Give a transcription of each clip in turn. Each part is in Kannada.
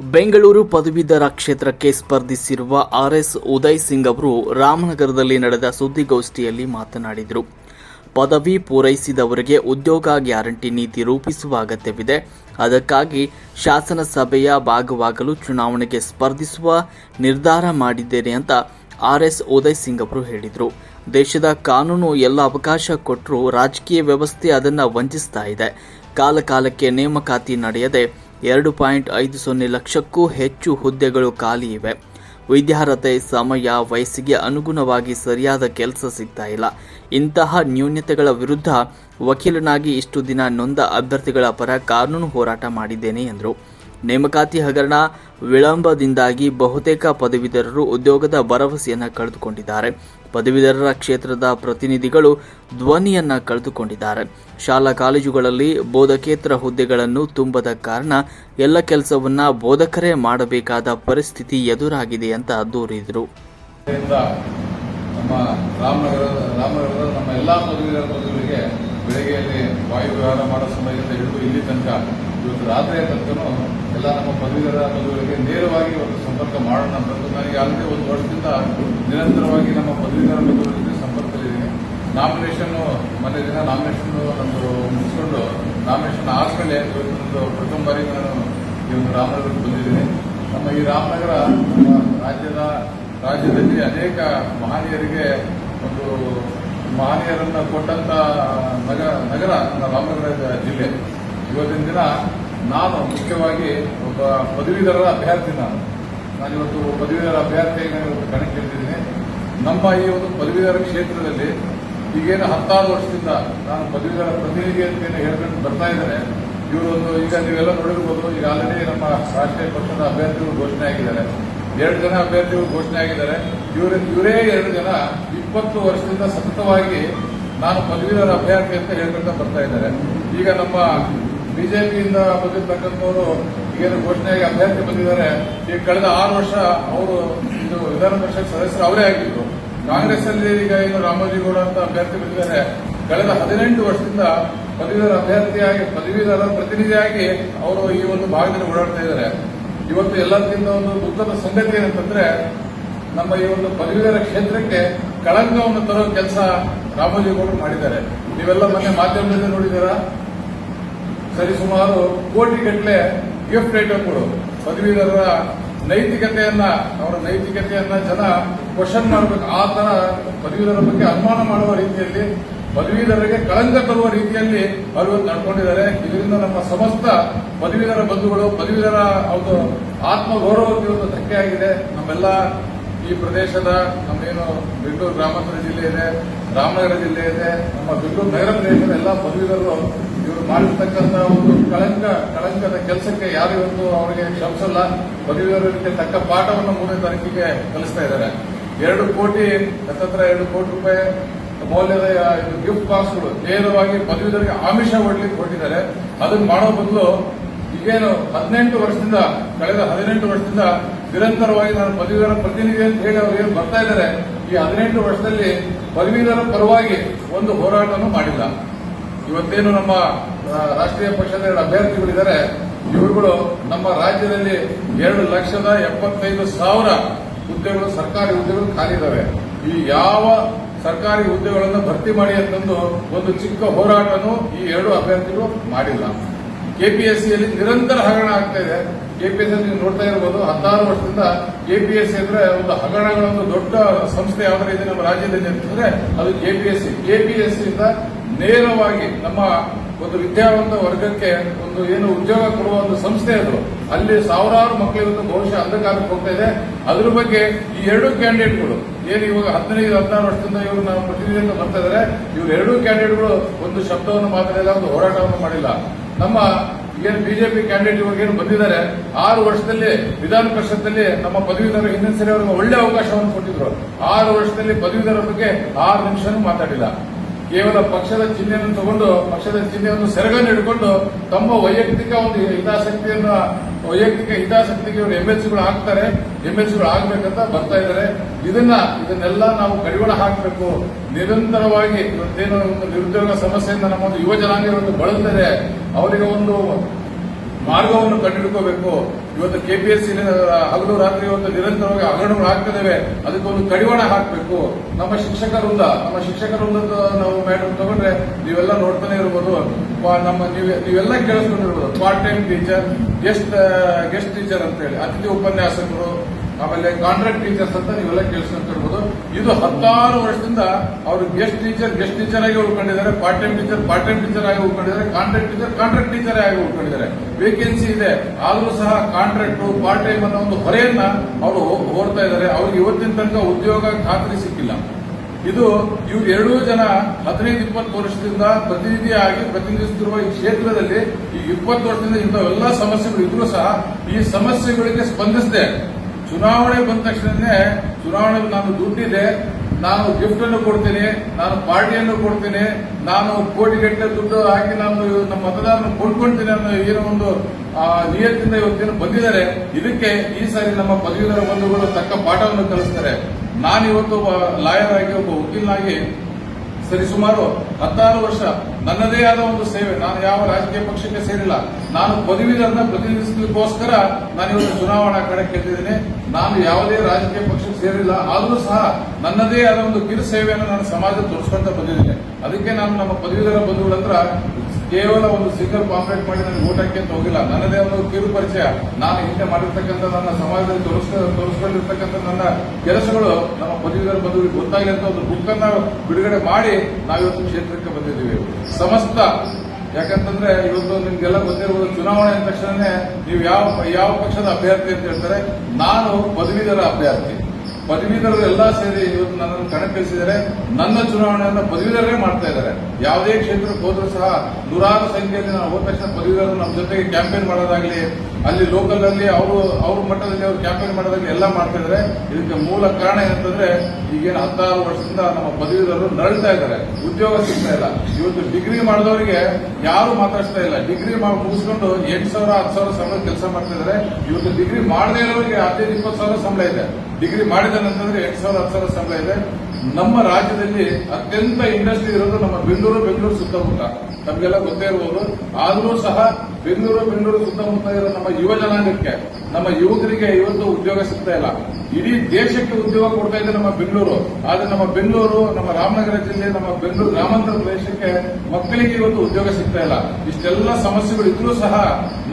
ಬೆಂಗಳೂರು ಪದವೀಧರ ಕ್ಷೇತ್ರಕ್ಕೆ ಸ್ಪರ್ಧಿಸಿರುವ ಆರ್ಎಸ್ ಉದಯ್ ಸಿಂಗ್ ಅವರು ರಾಮನಗರದಲ್ಲಿ ನಡೆದ ಸುದ್ದಿಗೋಷ್ಠಿಯಲ್ಲಿ ಮಾತನಾಡಿದರು. ಪದವಿ ಪೂರೈಸಿದವರಿಗೆ ಉದ್ಯೋಗ ಗ್ಯಾರಂಟಿ ನೀತಿ ರೂಪಿಸುವ ಅಗತ್ಯವಿದೆ. ಅದಕ್ಕಾಗಿ ಶಾಸನಸಭೆಯ ಭಾಗವಾಗಲು ಚುನಾವಣೆಗೆ ಸ್ಪರ್ಧಿಸುವ ನಿರ್ಧಾರ ಮಾಡಿದ್ದೇನೆ ಅಂತ ಆರ್ಎಸ್ ಉದಯ್ ಸಿಂಗ್ ಅವರು ಹೇಳಿದರು. ದೇಶದ ಕಾನೂನು ಎಲ್ಲ ಅವಕಾಶ ಕೊಟ್ಟರೂ ರಾಜಕೀಯ ವ್ಯವಸ್ಥೆ ಅದನ್ನು ವಂಚಿಸ್ತಾ ಇದೆ. ಕಾಲಕಾಲಕ್ಕೆ ನೇಮಕಾತಿ ನಡೆಯದೆ ಎರಡು ಪಾಯಿಂಟ್ ಐದು ಸೊನ್ನೆ ಲಕ್ಷಕ್ಕೂ ಹೆಚ್ಚು ಹುದ್ದೆಗಳು ಖಾಲಿ ಇವೆ. ವಿದ್ಯಾರ್ಹತೆ ಸಮಯ ವಯಸ್ಸಿಗೆ ಅನುಗುಣವಾಗಿ ಸರಿಯಾದ ಕೆಲಸ ಸಿಗ್ತಾ ಇಲ್ಲ. ಇಂತಹ ನ್ಯೂನ್ಯತೆಗಳ ವಿರುದ್ಧ ವಕೀಲನಾಗಿ ಇಷ್ಟು ದಿನ ನೊಂದ ಅಭ್ಯರ್ಥಿಗಳ ಪರ ಕಾನೂನು ಹೋರಾಟ ಮಾಡಿದ್ದೇನೆ, ಎಂದರು. ನೇಮಕಾತಿ ಹಗರಣ ವಿಳಂಬದಿಂದಾಗಿ ಬಹುತೇಕ ಪದವೀಧರರು ಉದ್ಯೋಗದ ಭರವಸೆಯನ್ನು ಕಳೆದುಕೊಂಡಿದ್ದಾರೆ. ಪದವೀಧರರ ಕ್ಷೇತ್ರದ ಪ್ರತಿನಿಧಿಗಳು ಧ್ವನಿಯನ್ನ ಕಳೆದುಕೊಂಡಿದ್ದಾರೆ. ಶಾಲಾ ಕಾಲೇಜುಗಳಲ್ಲಿ ಬೋಧಕೇತರ ಹುದ್ದೆಗಳನ್ನು ತುಂಬದ ಕಾರಣ ಎಲ್ಲ ಕೆಲಸವನ್ನ ಬೋಧಕರೇ ಮಾಡಬೇಕಾದ ಪರಿಸ್ಥಿತಿ ಎದುರಾಗಿದೆ ಅಂತ ದೂರಿದರು. ಬೆಳಗ್ಗೆಯಲ್ಲಿ ವಾಯು ವಿಹಾರ ಮಾಡೋ ಸಮಯದಿಂದ ಹಿಡಿದು ಇಲ್ಲಿ ತನಕ ಇವತ್ತು ರಾತ್ರಿಯ ತನಕನೂ ಎಲ್ಲ ನಮ್ಮ ಪದವೀಧರ ಪದವಿಗಳಿಗೆ ನೇರವಾಗಿ ಒಂದು ಸಂಪರ್ಕ ಮಾಡೋಣ ಅಂತಂದು ನನಗೆ ಅಲ್ಲಿ ಒಂದು ವರ್ಷದಿಂದ ನಿರಂತರವಾಗಿ ನಮ್ಮ ಪದವೀಧರ ಪದವಿಗಳಿಗೆ ಸಂಪರ್ಕದಲ್ಲಿದ್ದೀನಿ. ನಾಮಿನೇಷನ್ನು ಮನೆ ದಿನ ನಾಮಿನೇಷನ್ ಒಂದು ಮುಗಿಸ್ಕೊಂಡು ನಾಮಿನೇಷನ್ ಆದಮೇಲೆ ಒಂದು ಪ್ರಥಮ ಬಾರಿಗೆ ನಾನು ಈ ಒಂದು ರಾಮನಗರಕ್ಕೆ ಬಂದಿದ್ದೀನಿ. ನಮ್ಮ ಈ ರಾಮನಗರ ರಾಜ್ಯದ ರಾಜ್ಯದಲ್ಲಿ ಅನೇಕ ಮಹನೀಯರಿಗೆ ಒಂದು ಮಹನೀಯರನ್ನು ಕೊಟ್ಟಂತ ನಗ ನಗರ ನಮ್ಮ ರಾಮನಗರ ಜಿಲ್ಲೆ. ಇವತ್ತಿನ ದಿನ ನಾನು ಮುಖ್ಯವಾಗಿ ಒಬ್ಬ ಪದವೀಧರರ ಅಭ್ಯರ್ಥಿ ನಾನು. ನಾನಿವತ್ತು ಪದವೀಧರ ಅಭ್ಯರ್ಥಿಯಾಗಿ ನಾನು ಇವತ್ತು ಕಣಕ್ಕಿಳಿದಿದ್ದೀನಿ ನಮ್ಮ ಈ ಒಂದು ಪದವೀಧರ ಕ್ಷೇತ್ರದಲ್ಲಿ ಈಗೇನು ಹತ್ತಾರು ವರ್ಷದಿಂದ ನಾನು ಪದವೀಧರ ಪ್ರತಿನಿಧಿ ಅಂತ ಏನು ಹೇಳ್ಕೊಂಡು ಬರ್ತಾ ಇದ್ದಾರೆ. ಇವರೊಂದು ಈಗ ನೀವೆಲ್ಲ ನೋಡಿರ್ಬೋದು, ಈಗ ಆಲ್ರೆಡಿ ನಮ್ಮ ರಾಷ್ಟ್ರೀಯ ಪಕ್ಷದ ಅಭ್ಯರ್ಥಿಗಳು ಘೋಷಣೆ ಆಗಿದ್ದಾರೆ. ಎರಡು ಜನ ಅಭ್ಯರ್ಥಿಗಳು ಘೋಷಣೆ ಆಗಿದ್ದಾರೆ. ಇವರ, ಇವರೇ ಎರಡು ಜನ ಇಪ್ಪತ್ತು ವರ್ಷದಿಂದ ಸತತವಾಗಿ ನಾನು ಪದವೀಧರ ಅಭ್ಯರ್ಥಿ ಅಂತ ಹೇಳ್ಕೊಂತ ಬರ್ತಾ ಇದ್ದಾರೆ. ಈಗ ನಮ್ಮ ಬಿಜೆಪಿಯಿಂದ ಬಂದಿರತಕ್ಕಂಥವರು ಈಗೇನು ಘೋಷಣೆಯಾಗಿ ಅಭ್ಯರ್ಥಿ ಬಂದಿದ್ದಾರೆ. ಈಗ ಕಳೆದ ಆರು ವರ್ಷ ಅವರು ಇದು ವಿಧಾನ ಪರಿಷತ್ ಸದಸ್ಯರು ಅವರೇ ಆಗಿದ್ರು. ಕಾಂಗ್ರೆಸ್ ಅಲ್ಲಿ ಈಗ ಏನು ರಾಮೋಜಿಗೌಡ ಅಂತ ಅಭ್ಯರ್ಥಿ ಬಂದಿದ್ದಾರೆ. ಕಳೆದ ಹದಿನೆಂಟು ವರ್ಷದಿಂದ ಪದವೀಧರ ಅಭ್ಯರ್ಥಿಯಾಗಿ, ಪದವೀಧರ ಪ್ರತಿನಿಧಿಯಾಗಿ ಅವರು ಈ ಒಂದು ಭಾಗದಲ್ಲಿ ಓಡಾಡ್ತಾ ಇದ್ದಾರೆ. ಇವತ್ತು ಎಲ್ಲದಕ್ಕಿಂತ ಒಂದು ದುಃಖದ ಸಂಗತಿ ಏನಂತಂದ್ರೆ, ನಮ್ಮ ಈ ಒಂದು ಪದವೀಧರ ಕ್ಷೇತ್ರಕ್ಕೆ ಕಳಂಕವನ್ನು ತರೋ ಕೆಲಸ ರಾಮೋಜಿಗೌಡರು ಮಾಡಿದ್ದಾರೆ. ನೀವೆಲ್ಲ ಮೊನ್ನೆ ಮಾಧ್ಯಮದಲ್ಲಿ ನೋಡಿದ್ದೀರಾ? ಸರಿ ಸುಮಾರು ಕೋಟಿ ಗಟ್ಟಲೆ ಗಿಫ್ಟ್ ಐಟಮ್ಗಳು ಪದವೀಧರರ ನೈತಿಕತೆಯನ್ನ, ಅವರ ನೈತಿಕತೆಯನ್ನ ಜನ ಕ್ವಶನ್ ಮಾಡಬೇಕು. ಆ ತರ ಪದವೀಧರರ ಬಗ್ಗೆ ಅನುಮಾನ ಮಾಡುವ ರೀತಿಯಲ್ಲಿ, ಪದವೀಧರರಿಗೆ ಕಳಂಕ ತರುವ ರೀತಿಯಲ್ಲಿ ಅವರು ನಡ್ಕೊಂಡಿದ್ದಾರೆ. ಇದರಿಂದ ನಮ್ಮ ಸಮಸ್ತ ಪದವೀಧರ ಬಂಧುಗಳು, ಪದವೀಧರ ಒಂದು ಆತ್ಮಗೌರವಕ್ಕೆ ಒಂದು ಧಕ್ಕೆ ಆಗಿದೆ. ನಮ್ಮೆಲ್ಲ ಈ ಪ್ರದೇಶದ ನಮ್ಮೇನು ಬೆಂಗಳೂರು ಗ್ರಾಮಾಂತರ ಜಿಲ್ಲೆ ಇದೆ, ರಾಮನಗರ ಜಿಲ್ಲೆ ಇದೆ, ನಮ್ಮ ಬೆಂಗಳೂರು ನಗರ ಪ್ರದೇಶದ ಎಲ್ಲ ಪದವೀಧರರು ಇವರು ಮಾಡಿರ್ತಕ್ಕಂಥ ಒಂದು ಕಳಂಕ, ಕಳಂಕದ ಕೆಲಸಕ್ಕೆ ಯಾರು ಇವತ್ತು ಅವರಿಗೆ ಕ್ಷಮಿಸಲ್ಲ. ಪದವೀಧರರಿಗೆ ತಕ್ಕ ಪಾಠವನ್ನು ಮೂರನೇ ತಾರೀಕಿಗೆ ಕಲಿಸ್ತಾ ಇದ್ದಾರೆ. ಎರಡು ಕೋಟಿ ಹತ್ತತ್ರ ಎರಡು ಕೋಟಿ ರೂಪಾಯಿ ಮೌಲ್ಯದ ಗಿಫ್ಟ್ ಬಾಕ್ಸ್ಗಳು ನೇರವಾಗಿ ಪದವೀಧರಿಗೆ ಆಮಿಷ ಹೊಡ್ಲಿಕ್ಕೆ ಹೊರಟಿದ್ದಾರೆ ಅದನ್ನು ಮಾಡೋ ಬದಲು ಈಗೇನು ಹದಿನೆಂಟು ವರ್ಷದಿಂದ, ಕಳೆದ ಹದಿನೆಂಟು ವರ್ಷದಿಂದ ನಿರಂತರವಾಗಿ ನಾನು ಪದವೀಧರ ಪ್ರತಿನಿಧಿ ಅಂತ ಹೇಳಿ ಅವರು ಏನು ಬರ್ತಾ ಇದ್ದಾರೆ, ಈ ಹದಿನೆಂಟು ವರ್ಷದಲ್ಲಿ ಪದವೀಧರ ಪರವಾಗಿ ಒಂದು ಹೋರಾಟನೂ ಮಾಡಿಲ್ಲ. ಇವತ್ತೇನು ನಮ್ಮ ರಾಷ್ಟ್ರೀಯ ಪಕ್ಷದ ಎರಡು ಅಭ್ಯರ್ಥಿಗಳಿದ್ದಾರೆ, ಇವರುಗಳು ನಮ್ಮ ರಾಜ್ಯದಲ್ಲಿ ಎರಡು ಲಕ್ಷದ ಎಪ್ಪತ್ತೈದು ಸಾವಿರ ಹುದ್ದೆಗಳು, ಸರ್ಕಾರಿ ಹುದ್ದೆಗಳು ಖಾಲಿ ಇದ್ದಾವೆ ಈ ಯಾವ ಸರ್ಕಾರಿ ಹುದ್ದೆಗಳನ್ನು ಭರ್ತಿ ಮಾಡಿ ಅಂತಂದು ಒಂದು ಚಿಕ್ಕ ಹೋರಾಟನೂ ಈ ಎರಡು ಅಭ್ಯರ್ಥಿಗಳು ಮಾಡಿಲ್ಲ. ಕೆಪಿಎಸ್ಸಿಯಲ್ಲಿ ನಿರಂತರ ಹಗರಣ ಆಗ್ತಾ ಇದೆ. ಕೆಪಿಎಸ್ಸಿ ನೀವು ನೋಡ್ತಾ ಇರಬಹುದು ಹತ್ತಾರು ವರ್ಷದಿಂದ ಕೆಪಿಎಸ್ಸಿ ಅಂದ್ರೆ ಒಂದು ಹಗರಣಗಳ ಒಂದು ದೊಡ್ಡ ಸಂಸ್ಥೆ ಯಾವ್ದಾರ ಇದೆ ನಮ್ಮ ರಾಜ್ಯದಲ್ಲಿ ಅಂತಂದ್ರೆ ಅದು ಕೆಪಿಎಸ್ಸಿ. ಕೆಪಿಎಸ್ಸಿ ಇಂದ ನೇರವಾಗಿ ನಮ್ಮ ಒಂದು ವಿದ್ಯಾವಂತ ವರ್ಗಕ್ಕೆ ಒಂದು ಏನು ಉದ್ಯೋಗ ಕೊಡುವ ಒಂದು ಸಂಸ್ಥೆ ಅದು. ಅಲ್ಲಿ ಸಾವಿರಾರು ಮಕ್ಕಳಿಗೊಂದು ಬಹುಶಃ ಅಂಧಕಾರಕ್ಕೆ ಹೋಗ್ತಾ ಇದೆ. ಅದ್ರ ಬಗ್ಗೆ ಈ ಎರಡು ಕ್ಯಾಂಡಿಡೇಟ್ಗಳು, ಏನು ಇವಾಗ ಹದಿನೈದು, ಹದಿನಾರು ವರ್ಷದಿಂದ ಇವರು ನಾವು ಪ್ರತಿನಿಧಿಯನ್ನು ಬರ್ತಾ ಇದ್ದಾರೆ, ಇವರು ಎರಡೂ ಕ್ಯಾಂಡಿಡೇಟ್ಗಳು ಒಂದು ಶಬ್ದವನ್ನು ಮಾತಾಡಿಲ್ಲ ಒಂದು ಹೋರಾಟವನ್ನು ಮಾಡಿಲ್ಲ. ನಮ್ಮ ಏನು ಬಿಜೆಪಿ ಕ್ಯಾಂಡಿಡೇಟ್ ಇವಾಗ ಏನು ಬಂದಿದ್ದಾರೆ, ಆರು ವರ್ಷದಲ್ಲಿ ವಿಧಾನ ಪರಿಷತ್ನಲ್ಲಿ ನಮ್ಮ ಪದವೀಧರ ಹಿಂದಿನ ಸರಿ ಅವರಿಗೆ ಒಳ್ಳೆ ಅವಕಾಶವನ್ನು ಕೊಟ್ಟಿದ್ರು. ಆರು ವರ್ಷದಲ್ಲಿ ಪದವೀಧರ ಬಗ್ಗೆ ಆರು ನಿಮಿಷನೂ ಮಾತಾಡಿಲ್ಲ. ಕೇವಲ ಪಕ್ಷದ ಚಿಹ್ನೆಯನ್ನು ತಗೊಂಡು, ಪಕ್ಷದ ಚಿಹ್ನೆಯನ್ನು ಸೆರಗನ್ನು ಹಿಡ್ಕೊಂಡು ತಮ್ಮ ವೈಯಕ್ತಿಕ ಒಂದು ಹಿತಾಸಕ್ತಿಯನ್ನು, ವೈಯಕ್ತಿಕ ಹಿತಾಸಕ್ತಿಗೆ ಇವರು ಎಂಎಲ್ಸಿಗಳು ಹಾಕ್ತಾರೆ. ಎಂಎಲ್ಸಿಗಳು ಆಗ್ಬೇಕಂತ ಬರ್ತಾ ಇದ್ದಾರೆ. ಇದನ್ನ, ಇದನ್ನೆಲ್ಲ ನಾವು ಕಡಿವಾಣ ಹಾಕಬೇಕು. ನಿರಂತರವಾಗಿ ಇವತ್ತೇನು ಒಂದು ನಿರುದ್ಯೋಗ ಸಮಸ್ಯೆಯಿಂದ ನಮ್ಮ ಒಂದು ಯುವ ಜನಾಂಗ ಬಳಲ್ತದೆ ಅವರಿಗೆ ಒಂದು ಮಾರ್ಗವನ್ನು ಕಂಡುಹಿಡ್ಕೋಬೇಕು. ಇವತ್ತು ಕೆಪಿಎಸ್ಸಿ ಹಗಲು ರಾತ್ರಿ ಇವತ್ತು ನಿರಂತರವಾಗಿ ಹಗರಣಗಳು ಅದಕ್ಕೆ ಅದಕ್ಕೊಂದು ಕಡಿವಾಣ ಹಾಕಬೇಕು. ನಮ್ಮ ಶಿಕ್ಷಕರಿಂದ ನಮ್ಮ ಶಿಕ್ಷಕರಿಂದ ನಾವು ಮೇಡಮ್ ತಗೊಂಡ್ರೆ ನೀವೆಲ್ಲ ನೋಡ್ತಾನೆ ಇರ್ಬೋದು. ನಮ್ಮ, ನೀವು, ನೀವೆಲ್ಲ ಕೇಳಿಸ್ಕೊಂಡಿರ್ಬೋದು. Part time teacher guest guest teacher ಅಂತ ಹೇಳಿ ಅತಿಥಿ ಉಪನ್ಯಾಸಕರು ಆಮೇಲೆ ಕಾಂಟ್ರಾಕ್ಟ್ ಟೀಚರ್ಸ್ ಅಂತ ನೀವೆಲ್ಲ ಕೇಳಿಸ್ಕೊಂತಿರ್ಬೋದು. ಇದು ಹತ್ತಾರು ವರ್ಷದಿಂದ ಅವರು ಗೆಸ್ಟ್ ಟೀಚರ್ ಗೆಸ್ಟ್ ಟೀಚರ್ ಆಗಿ ಉಳ್ಕೊಂಡಿದ್ದಾರೆ part time teacher part time teacher ಆಗಿ ಉಳ್ಕೊಂಡಿದ್ದಾರೆ ಕಾಂಟ್ರಾಕ್ಟ್ ಟೀಚರ್ ಕಾಂಟ್ರಾಕ್ಟ್ ಟೀಚರ್ ಆಗಿ ಉಳ್ಕೊಂಡಿದ್ದಾರೆ. ವೇಕೆನ್ಸಿ ಇದೆ. ಆದರೂ ಸಹ ಕಾಂಟ್ರಾಕ್ಟ್ ಪಾರ್ಟ್ ಟೈಮ್ ಅನ್ನೋ ಒಂದು ಹೊರೆಯನ್ನ ಅವರು ಹೋರ್ತಾ ಇದ್ದಾರೆ. ಅವ್ರಿಗೆ ಇವತ್ತಿನ ತನಕ ಉದ್ಯೋಗ ಖಾತ್ರಿ ಸಿಕ್ಕಿಲ್ಲ. ಇದು ಇವ್ರು ಎರಡೂ ಜನ ಹದಿನೈದು, ಇಪ್ಪತ್ತು ವರ್ಷದಿಂದ ಪ್ರತಿನಿಧಿಯಾಗಿ ಪ್ರತಿನಿಧಿಸುತ್ತಿರುವ ಈ ಕ್ಷೇತ್ರದಲ್ಲಿ ಈ ಇಪ್ಪತ್ತು ವರ್ಷದಿಂದ ಇಂಥವೆಲ್ಲ ಸಮಸ್ಯೆಗಳು ಇದ್ರೂ ಸಹ ಈ ಸಮಸ್ಯೆಗಳಿಗೆ ಸ್ಪಂದಿಸದೆ. ಚುನಾವಣೆ ಬಂದ ತಕ್ಷಣನೇ ಚುನಾವಣೆ ನಾನು ದುಡ್ಡಿದೆ, ನಾನು ಗಿಫ್ಟ್ ಅನ್ನು ಕೊಡ್ತೀನಿ, ನಾನು ಪಾರ್ಟಿಯನ್ನು ಕೊಡ್ತೀನಿ, ನಾನು ಕೋಟಿಗಟ್ಟಲೆ ದುಡ್ಡು ಹಾಕಿ ನಾನು ನಮ್ಮ ಮತದಾರನ ಕೊಂಡ್ಕೊಳ್ತೀನಿ ಅನ್ನೋ ಏನೋ ಒಂದು ನಿಯತ್ತಿಂದ ಇವತ್ತೇನು ಬಂದಿದ್ದಾರೆ. ಇದಕ್ಕೆ ಈ ಸಾರಿ ನಮ್ಮ ಪದವೀಧರ ಬಂಧುಗಳು ತಕ್ಕ ಪಾಠವನ್ನು ಕಲಿಸ್ತಾರೆ. ನಾನು ಇವತ್ತು ಒಬ್ಬ ಲಾಯರ್ ಆಗಿ, ಒಬ್ಬ ವಕೀಲನಾಗಿ ಸರಿಸುಮಾರು ಹತ್ತಾರು ವರ್ಷ ನನ್ನದೇ ಆದ ಒಂದು ಸೇವೆ. ನಾನು ಯಾವ ರಾಜಕೀಯ ಪಕ್ಷಕ್ಕೆ ಸೇರಿಲ್ಲ. ನಾನು ಪದವೀಧರನ್ನ ಪ್ರತಿನಿಧಿಸಲಿಕ್ಕೋಸ್ಕರ ನಾನು ಇವತ್ತು ಚುನಾವಣಾ ಕಣಕ್ಕೆ ಗೆದ್ದಿದ್ದೀನಿ ನಾನು ಯಾವುದೇ ರಾಜಕೀಯ ಪಕ್ಷಕ್ಕೆ ಸೇರಿಲ್ಲ. ಆದರೂ ಸಹ ನನ್ನದೇ ಆದ ಒಂದು ಕಿರು ಸೇವೆಯನ್ನು ನಾನು ಸಮಾಜ ತೋರಿಸ್ಕೊಂತ ಬಂದಿದ್ದೇನೆ. ಅದಕ್ಕೆ ನಾನು ನಮ್ಮ ಪದವೀಧರ ಬಂಧುಗಳ ಹತ್ರ ಕೇವಲ ಒಂದು ಸಿಂಗಲ್ ಕಾಂಪ್ಲೇಂಟ್ ಮಾಡಿ ನನಗೆ ಊಟಕ್ಕೆ ಅಂತ ಹೋಗಿಲ್ಲ. ನನ್ನದೇ ಒಂದು ಕಿರು ಪರಿಚಯ. ನಾನು ಹಿಂದೆ ಮಾಡಿರ್ತಕ್ಕಂಥ ನನ್ನ ಸಮಾಜದಲ್ಲಿ ತೋರಿಸ ತೋರಿಸ್ಕೊಂಡಿರ್ತಕ್ಕಂಥ ನನ್ನ ಕೆಲಸಗಳು ನಮ್ಮ ಪದವೀಧರ ಬದುಕಿಗೆ ಗೊತ್ತಾಗಲಿ ಅಂತ ಒಂದು ಬುಕ್ ಅನ್ನ ಬಿಡುಗಡೆ ಮಾಡಿ ನಾವಿವತ್ತು ಕ್ಷೇತ್ರಕ್ಕೆ ಬಂದಿದ್ದೀವಿ. ಸಮಸ್ತ, ಯಾಕಂತಂದ್ರೆ ಇವತ್ತು ನಿಮ್ಗೆಲ್ಲ ಗೊತ್ತಿರ್ಬೋದು ಚುನಾವಣೆ ಅಂದ ತಕ್ಷಣನೇ ನೀವು ಯಾವ ಯಾವ ಪಕ್ಷದ ಅಭ್ಯರ್ಥಿ ಅಂತ ಹೇಳ್ತಾರೆ. ನಾನು ಪದವೀಧರ ಅಭ್ಯರ್ಥಿ. ಪದವೀಧರರು ಎಲ್ಲ ಸೇರಿ ಇವತ್ತು ನನ್ನನ್ನು ಕಣಕ್ಕಿಳಿಸಿದರೆ ನನ್ನ ಚುನಾವಣೆಯನ್ನು ಪದವೀಧರರೇ ಮಾಡ್ತಾ ಇದ್ದಾರೆ. ಯಾವುದೇ ಕ್ಷೇತ್ರಕ್ಕೆ ಹೋದ್ರೂ ಸಹ ನೂರಾರು ಸಂಖ್ಯೆಯಲ್ಲಿ ನಾವು ಹೋದ ತಕ್ಷಣ ಪದವೀಧರರು ನಮ್ಮ ಜೊತೆಗೆ ಕ್ಯಾಂಪೇನ್ ಮಾಡೋದಾಗ್ಲಿ, ಅಲ್ಲಿ ಲೋಕಲ್ ಅಲ್ಲಿ ಅವರು, ಅವ್ರ ಮಟ್ಟದಲ್ಲಿ ಅವರು ಕ್ಯಾಂಪೇನ್ ಮಾಡೋದಾಗ್ಲಿ ಎಲ್ಲ ಮಾಡ್ತಾ ಇದ್ದಾರೆ. ಇದಕ್ಕೆ ಮೂಲ ಕಾರಣ ಏನಂತಂದ್ರೆ ಈಗೇನು ಹತ್ತಾರು ವರ್ಷದಿಂದ ನಮ್ಮ ಪದವೀಧರರು ನರಳ್ತಾ ಇದ್ದಾರೆ. ಉದ್ಯೋಗ ಸಿಗ್ತಾ ಇಲ್ಲ. ಇವತ್ತು ಡಿಗ್ರಿ ಮಾಡಿದವರಿಗೆ ಯಾರು ಮಾತಾಡ್ತಾ ಇಲ್ಲ. ಡಿಗ್ರಿ ಮುಗಿಸ್ಕೊಂಡು ಎಂಟು ಸಾವಿರ, ಹತ್ತು ಸಾವಿರ ಸಂಬಳ ಕೆಲಸ ಮಾಡ್ತಿದ್ದಾರೆ ಇವತ್ತು ಡಿಗ್ರಿ ಮಾಡದೇ ಇರೋರಿಗೆ ಹದಿನೈದು ಇಪ್ಪತ್ತು ಸಾವಿರ ಸಂಬಳ ಇದೆ. ಡಿಗ್ರಿ ಮಾಡಿದ ನಂತರ ಎಂಟು ಸಾವಿರ, ಹತ್ತು ಸಾವಿರ ಸಂಬಳ ಇದೆ. ನಮ್ಮ ರಾಜ್ಯದಲ್ಲಿ ಅತ್ಯಂತ ಇಂಡಸ್ಟ್ರಿ ಇರೋದು ನಮ್ಮ ಬೆಂಗಳೂರು ಬೆಂಗಳೂರು ಸುತ್ತಮುತ್ತ. ನಮಗೆಲ್ಲ ಗೊತ್ತೇ ಇರಬಹುದು ಆದರೂ ಸಹ ಬೆಂಗಳೂರು ಬೆಂಗಳೂರು ಸುತ್ತಮುತ್ತ ಇರೋ ನಮ್ಮ ಯುವ ಜನಾಂಗಕ್ಕೆ ನಮ್ಮ ಯುವಕರಿಗೆ ಇವತ್ತು ಉದ್ಯೋಗ ಸಿಗ್ತಾ ಇಲ್ಲ. ಇಡೀ ದೇಶಕ್ಕೆ ಉದ್ಯೋಗ ಕೊಡ್ತಾ ಇದೆ ನಮ್ಮ ಬೆಂಗಳೂರು. ಆದ್ರೆ ನಮ್ಮ ಬೆಂಗಳೂರು, ನಮ್ಮ ರಾಮನಗರ ಜಿಲ್ಲೆ, ನಮ್ಮ ಬೆಂಗಳೂರು ಗ್ರಾಮಾಂತರ ಪ್ರದೇಶಕ್ಕೆ ಮಕ್ಕಳಿಗೆ ಇವತ್ತು ಉದ್ಯೋಗ ಸಿಗ್ತಾ ಇಲ್ಲ. ಇಷ್ಟೆಲ್ಲ ಸಮಸ್ಯೆಗಳು ಇದ್ರೂ ಸಹ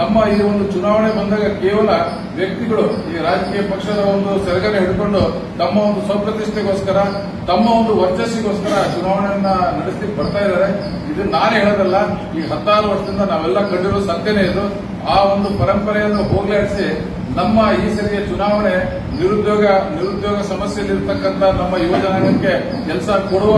ನಮ್ಮ ಈ ಒಂದು ಚುನಾವಣೆ ಬಂದಾಗ ಕೇವಲ ವ್ಯಕ್ತಿಗಳು ಈ ರಾಜಕೀಯ ಪಕ್ಷದ ಒಂದು ಸೆರಗನ್ನು ಹಿಡ್ಕೊಂಡು ತಮ್ಮ ಒಂದು ಸ್ವಪ್ರತಿಷ್ಠೆಗೋಸ್ಕರ, ತಮ್ಮ ಒಂದು ವರ್ಚಸ್ಸಿಗೋಸ್ಕರ ಚುನಾವಣೆಯನ್ನ ನಡೆಸಿ ಬರ್ತಾ ಇದ್ದಾರೆ. ಇದು ನಾನೇ ಹೇಳೋದಲ್ಲ, ಈ ಹತ್ತಾರು ವರ್ಷದಿಂದ ನಾವೆಲ್ಲ ಕಂಡಿರೋ ಸತ್ಯನೇ ಇದು. ಆ ಒಂದು ಪರಂಪರೆಯನ್ನು ಹೋಗ್ಲಾಡಿಸಿ ನಮ್ಮ ಈ ಸರಿಯ ಚುನಾವಣೆ ನಿರುದ್ಯೋಗ ನಿರುದ್ಯೋಗ ಸಮಸ್ಯೆಯಲ್ಲಿರ್ತಕ್ಕಂಥ ನಮ್ಮ ಯುವ ಜನಾಂಗಕ್ಕೆ ಕೆಲಸ ಕೊಡುವ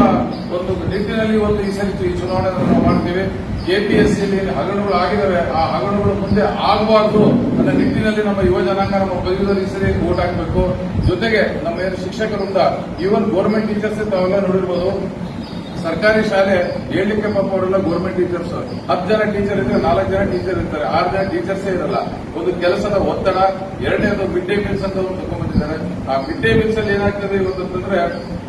ಒಂದು ನಿಟ್ಟಿನಲ್ಲಿ ಒಂದು ಈ ಸರಿ ಈ ಚುನಾವಣೆಯನ್ನು ನಾವು ಮಾಡ್ತೀವಿ. ಕೆಪಿಎಸ್ಸಿಯಲ್ಲಿ ಹಗರಣಗಳು ಆಗಿದ್ದಾವೆ ಆ ಹಗರಣಗಳು ಮುಂದೆ ಆಗಬಾರ್ದು ಅನ್ನೋ ನಿಟ್ಟಿನಲ್ಲಿ ನಮ್ಮ ಯುವ ಜನಾಂಗ, ನಮ್ಮ ಈ ಸರಿ ವೋಟ್ ಹಾಕಬೇಕು. ಜೊತೆಗೆ ನಮ್ಮ ಏನು ಶಿಕ್ಷಕರಿಂದ ಈವನ್ ಗೌರ್ಮೆಂಟ್ ಟೀಚರ್ಸ್ ತಾವೆಲ್ಲ ನೋಡಿರ್ಬೋದು ಸರ್ಕಾರಿ ಶಾಲೆ ಹೇಳಲಿಕ್ಕೆ ಪಾಪ ಅವರೆಲ್ಲ ಗೌರ್ಮೆಂಟ್ ಟೀಚರ್ಸ್ ಹತ್ತು ಜನ ಟೀಚರ್ ಇದ್ರೆ ನಾಲ್ಕು ಜನ ಟೀಚರ್ ಇರ್ತಾರೆ. ಆರು ಜನ ಟೀಚರ್ಸೇ ಇರಲ್ಲ. ಒಂದು ಕೆಲಸದ ಒತ್ತಡ, ಎರಡನೇದು ಮಿಡ್ ಡೇ ಮೀಲ್ಸ್ ಅಂತ ಒಂದು ತಗೊಂಡ್ಬಂದಿದ್ದಾರೆ ಆ ಮಿಡ್ ಡೇ ಮೀಲ್ಸ್ ಅಲ್ಲಿ ಏನಾಗ್ತದೆ ಇವತ್ತು ಅಂತಂದ್ರೆ,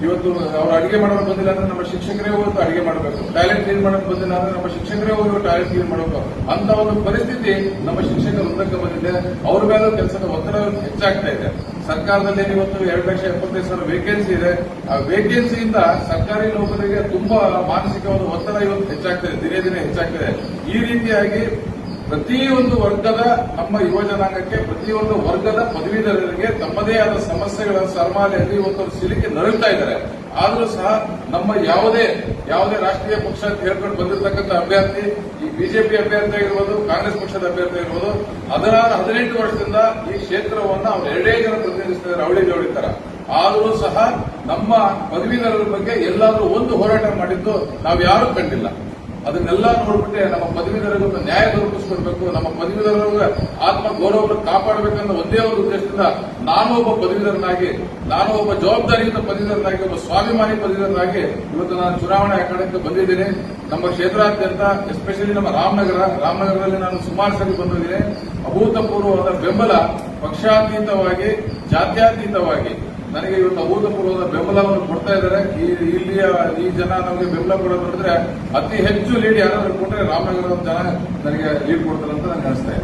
ಇವತ್ತು ಅವ್ರು ಅಡಿಗೆ ಮಾಡೋದು ಬಂದಿಲ್ಲ ಅಂದ್ರೆ ನಮ್ಮ ಶಿಕ್ಷಕರೇ ಹೋಗಿ ಅಡಿಗೆ ಮಾಡಬೇಕು. ಟಾಯ್ಲೆಟ್ ಕ್ಲೀನ್ ಮಾಡೋದು ಬಂದಿಲ್ಲ ಅಂದ್ರೆ ನಮ್ಮ ಶಿಕ್ಷಕರೇ ಹೋಗಿ ಟಾಯ್ಲೆಟ್ ಕ್ಲೀನ್ ಮಾಡಬೇಕು. ಅಂತ ಒಂದು ಪರಿಸ್ಥಿತಿ ನಮ್ಮ ಶಿಕ್ಷಕರು ಉದ್ದಕ್ಕೆ ಬಂದಿದೆ. ಅವ್ರ ಮೇಲೆ ಕೆಲಸದ ಒತ್ತಡ ಹೆಚ್ಚಾಗ್ತಾ ಇದೆ. ಸರ್ಕಾರದಲ್ಲಿ ಇವತ್ತು ಎರಡು ಲಕ್ಷ ಎಪ್ಪತ್ತೈದು ಸಾವಿರ ವೇಕೆನ್ಸಿ ಇದೆ. ಆ ವೇಕೆನ್ಸಿಯಿಂದ ಸರ್ಕಾರಿ ನೌಕರಿಗೆ ತುಂಬಾ ಮಾನಸಿಕವಾದ ಒತ್ತಡ ಇವತ್ತು ಹೆಚ್ಚಾಗ್ತದೆ, ದಿನೇ ದಿನೇ ಹೆಚ್ಚಾಗ್ತದೆ. ಈ ರೀತಿಯಾಗಿ ಪ್ರತಿಯೊಂದು ವರ್ಗದ ನಮ್ಮ ಯುವ ಜನಾಂಗಕ್ಕೆ, ಪ್ರತಿಯೊಂದು ವರ್ಗದ ಪದವೀಧರರಿಗೆ ತಮ್ಮದೇ ಆದ ಸಮಸ್ಯೆಗಳ ಸರ್ಮಾಲೆಯಲ್ಲಿ ಇವತ್ತು ಸಿಲುಕಿ ನರಳುತ್ತಾ ಇದ್ದಾರೆ. ಆದರೂ ಸಹ ನಮ್ಮ ಯಾವುದೇ ಯಾವುದೇ ರಾಷ್ಟ್ರೀಯ ಪಕ್ಷ ಅಂತ ಹೇಳ್ಕೊಂಡು ಬಂದಿರತಕ್ಕಂಥ ಅಭ್ಯರ್ಥಿ, ಈ ಬಿಜೆಪಿ ಅಭ್ಯರ್ಥಿ ಆಗಿರ್ಬೋದು, ಕಾಂಗ್ರೆಸ್ ಪಕ್ಷದ ಅಭ್ಯರ್ಥಿ ಆಗಿರ್ಬೋದು, ಅದರ ಹದಿನೆಂಟು ವರ್ಷದಿಂದ ಈ ಕ್ಷೇತ್ರವನ್ನ ಅವ್ರು ಎರಡೇ ಜನ ಪ್ರತಿನಿಧಿಸ್ತಾರೆ ಅವಳಿ ಜವಳಿ ತರ. ಆದರೂ ಸಹ ನಮ್ಮ ಪದವೀಧರರ ಬಗ್ಗೆ ಎಲ್ಲಾದರೂ ಒಂದು ಹೋರಾಟ ಮಾಡಿದ್ದು ನಾವು ಯಾರೂ ಕಂಡಿಲ್ಲ. ಅದನ್ನೆಲ್ಲ ನೋಡ್ಬಿಟ್ಟೆ ನಮ್ಮ ಪದವೀಧರರಿಗೆ ನ್ಯಾಯ ದೊರಕಿಸ್ಕೊಡ್ಬೇಕು ನಮ್ಮ ಪದವೀಧರರಿಗೆ ಆತ್ಮ ಗೌರವವನ್ನು ಕಾಪಾಡಬೇಕನ್ನೋ ಒಂದೇ ಒಂದು ಉದ್ದೇಶದಿಂದ ನಾನು ಒಬ್ಬ ಪದವೀಧರನಾಗಿ ನಾನು ಒಬ್ಬ ಜವಾಬ್ದಾರಿಯುತ ಪದವೀಧರನಾಗಿ ಒಬ್ಬ ಸ್ವಾಭಿಮಾನಿ ಪದವೀಧರನಾಗಿ ಇವತ್ತು ನಾನು ಚುನಾವಣಾ ಅಖಾಡಕ್ಕೆ ಬಂದಿದ್ದೇನೆ. ನಮ್ಮ ಕ್ಷೇತ್ರಾದ್ಯಂತ ಎಸ್ಪೆಷಲಿ ನಮ್ಮ ರಾಮನಗರ, ರಾಮನಗರದಲ್ಲಿ ನಾನು ಸುಮಾರು ಸರಿ ಬಂದಿದ್ದೇನೆ. ಅಭೂತಪೂರ್ವವಾದ ಬೆಂಬಲ ಪಕ್ಷಾತೀತವಾಗಿ, ಜಾತ್ಯತೀತವಾಗಿ. ನನಗೆ ಇವತ್ತು ಅಭೂತಪೂರ್ವದ ಬೆಂಬಲವನ್ನು ಕೊಡ್ತಾ ಇದ್ದಾರೆ. ಇಲ್ಲಿಯ ಈ ಜನ ನಮಗೆ ಬೆಂಬಲ ಕೊಡೋದು ನೋಡಿದ್ರೆ ಅತಿ ಹೆಚ್ಚು ಲೀಡ್ ಯಾರಾದ್ರೂ ಕೊಟ್ಟರೆ ರಾಮನಗರದ ಜನ ನನಗೆ ಲೀಡ್ ಕೊಡ್ತಾರೆ ಅಂತ ನನಗೆ ಅನಿಸ್ತಾ